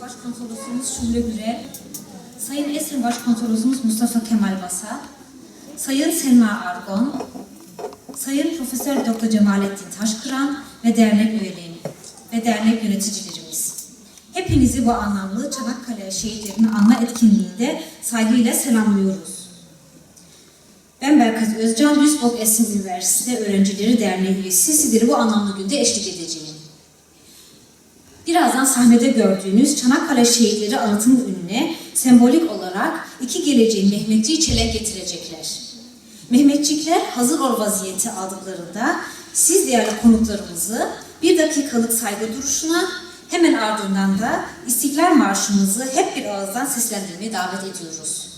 Başkonsolosumuz Şule Gürel, Sayın Esin Başkonsolosumuz Mustafa Kemal Basa, Sayın Selma Argon, Sayın Profesör Doktor Cemalettin Taşkıran ve dernek üyelerim ve dernek yöneticilerimiz. Hepinizi bu anlamlı Çanakkale şehitlerinin anma etkinliğinde saygıyla selamlıyoruz. Ben Berkaz Özcan, Duisburg Essen Üniversitesi Öğrencileri Derneği üyesi sizleri bu anlamlı günde eşlik edeceğim. Birazdan sahnede gördüğünüz Çanakkale şehitleri anıtının önüne sembolik olarak iki geleceğin Mehmetçiği çelenk getirecekler. Mehmetçikler hazır ol vaziyeti aldıklarında siz değerli konuklarımızı bir dakikalık saygı duruşuna hemen ardından da İstiklal Marşımızı hep bir ağızdan seslendirmeye davet ediyoruz.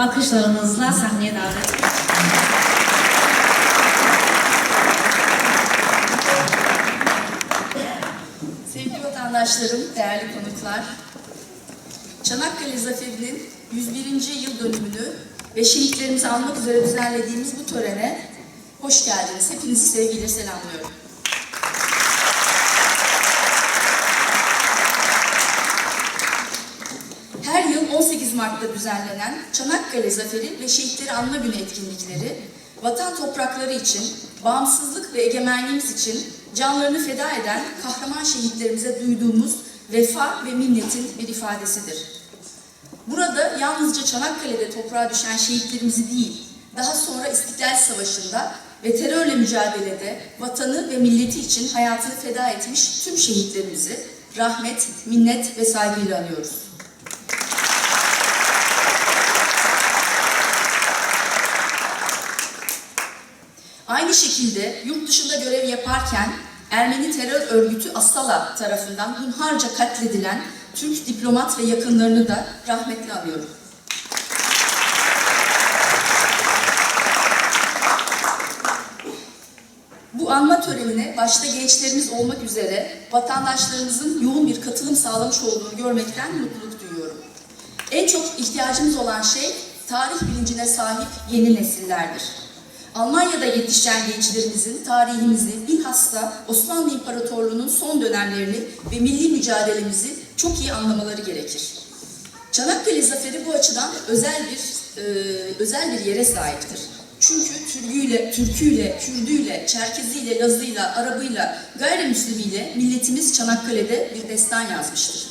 Alkışlarınızla sahneye davet. Sevgili vatandaşlarım, değerli konuklar, Çanakkale Zaferi'nin 101. yıl dönümünü ve şehitlerimizi almak üzere düzenlediğimiz bu törene hoş geldiniz. Hepinizi sevgiyle selamlıyorum. Her yıl 18 Mart'ta düzenlenen Çanakkale Zaferi ve Şehitleri Anma Günü etkinlikleri, vatan toprakları için, bağımsızlık ve egemenliğimiz için canlarını feda eden kahraman şehitlerimize duyduğumuz vefa ve minnetin bir ifadesidir. Burada yalnızca Çanakkale'de toprağa düşen şehitlerimizi değil, Daha sonra İstiklal Savaşı'nda ve terörle mücadelede vatanı ve milleti için hayatını feda etmiş tüm şehitlerimizi rahmet, minnet ve saygıyla anıyoruz. Aynı şekilde yurt dışında görev yaparken Ermeni terör örgütü Asala tarafından hunharca katledilen Türk diplomat ve yakınlarını da rahmetle anıyorum. Bu anma törenine başta gençlerimiz olmak üzere vatandaşlarımızın yoğun bir katılım sağlamış olduğunu görmekten mutluluk duyuyorum. En çok ihtiyacımız olan şey tarih bilincine sahip yeni nesillerdir. Almanya'da yetişen gençlerimizin tarihimizi bilhassa Osmanlı İmparatorluğu'nun son dönemlerini ve milli mücadelemizi çok iyi anlamaları gerekir. Çanakkale Zaferi bu açıdan özel bir e, özel bir yere sahiptir. Çünkü Türküyle, Türküyle, Kürdüyle, Çerkeziyle, Lazıyla, Arabıyla, gayrimüslimiyle milletimiz Çanakkale'de bir destan yazmıştır.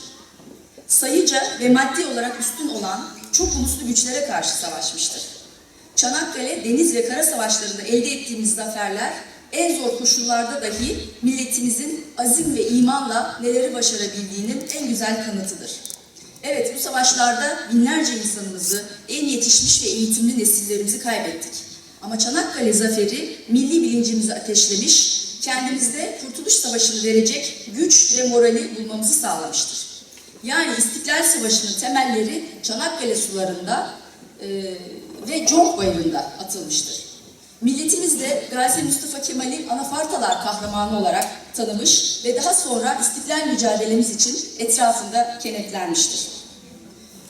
Sayıca ve maddi olarak üstün olan çok uluslu güçlere karşı savaşmıştır. Çanakkale, deniz ve kara savaşlarında elde ettiğimiz zaferler en zor koşullarda dahi milletimizin azim ve imanla neleri başarabildiğinin en güzel kanıtıdır. Evet bu savaşlarda binlerce insanımızı, en yetişmiş ve eğitimli nesillerimizi kaybettik. Ama Çanakkale zaferi milli bilincimizi ateşlemiş, kendimizde Kurtuluş Savaşı'nı verecek güç ve morali bulmamızı sağlamıştır. Yani İstiklal Savaşı'nın temelleri Çanakkale sularında ve Conk Bayırı'nda atılmıştır. Milletimiz de Gazi Mustafa Kemal'i Anafartalar kahramanı olarak tanımış ve daha sonra istiklal mücadelemiz için etrafında kenetlenmiştir.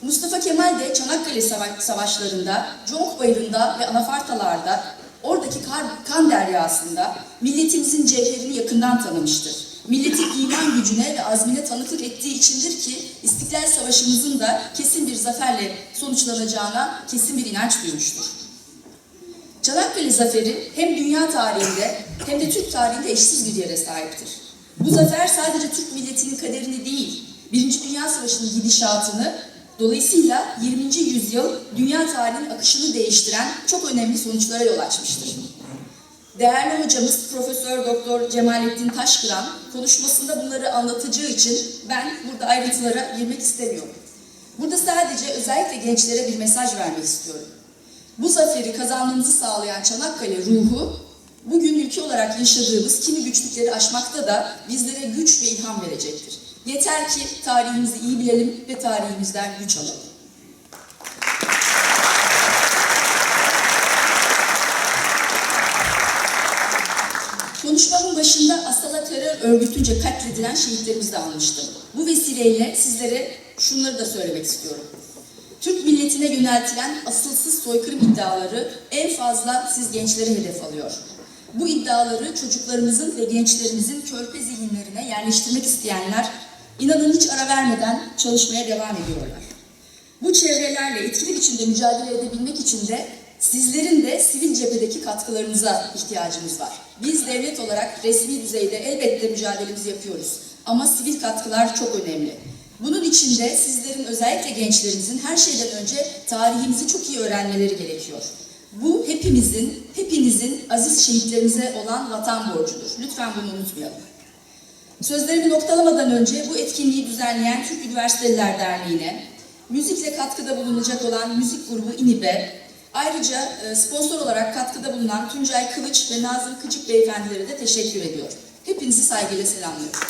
Mustafa Kemal de Çanakkale Sava- Savaşları'nda, Conk Bayırı'nda ve Anafartalar'da, oradaki kar, kan deryasında milletimizin cevherini yakından tanımıştır. Milletin iman gücüne ve azmine tanıklık ettiği içindir ki İstiklal Savaşımızın da kesin bir zaferle sonuçlanacağına kesin bir inanç duymuştur. Çanakkale Zaferi hem dünya tarihinde hem de Türk tarihinde eşsiz bir yere sahiptir. Bu zafer sadece Türk milletinin kaderini değil, Birinci Dünya Savaşı'nın gidişatını, dolayısıyla 20. yüzyıl dünya tarihinin akışını değiştiren çok önemli sonuçlara yol açmıştır. Değerli hocamız Profesör Doktor Cemalettin Taşkıran konuşmasında bunları anlatacağı için ben burada ayrıntılara girmek istemiyorum. Burada sadece özellikle gençlere bir mesaj vermek istiyorum. Bu zaferi kazanmamızı sağlayan Çanakkale ruhu bugün ülke olarak yaşadığımız kimi güçlükleri aşmakta da bizlere güç ve ilham verecektir. Yeter ki tarihimizi iyi bilelim ve tarihimizden güç alalım. Başında Asala terör örgütünce katledilen şehitlerimizi de almıştım. Bu vesileyle sizlere şunları da söylemek istiyorum. Türk milletine yöneltilen asılsız soykırım iddiaları en fazla siz gençleri hedef alıyor. Bu iddiaları çocuklarımızın ve gençlerimizin körpe zihinlerine yerleştirmek isteyenler inanın hiç ara vermeden çalışmaya devam ediyorlar. Bu çevrelerle etkili biçimde mücadele edebilmek için de sizlerin de sivil cephedeki katkılarınıza ihtiyacımız var. Biz devlet olarak resmi düzeyde elbette mücadelemizi yapıyoruz. Ama sivil katkılar çok önemli. Bunun için de sizlerin özellikle gençlerimizin her şeyden önce tarihimizi çok iyi öğrenmeleri gerekiyor. Bu hepimizin, hepinizin aziz şehitlerimize olan vatan borcudur. Lütfen bunu unutmayalım. Sözlerimi noktalamadan önce bu etkinliği düzenleyen Türk Üniversiteliler Derneği'ne, müzikle katkıda bulunacak olan müzik grubu İNİB'e, ayrıca e, sponsor olarak katkıda bulunan Tuncay Kılıç ve Nazım Kıcık beyefendilere de teşekkür ediyorum. Hepinizi saygıyla selamlıyorum.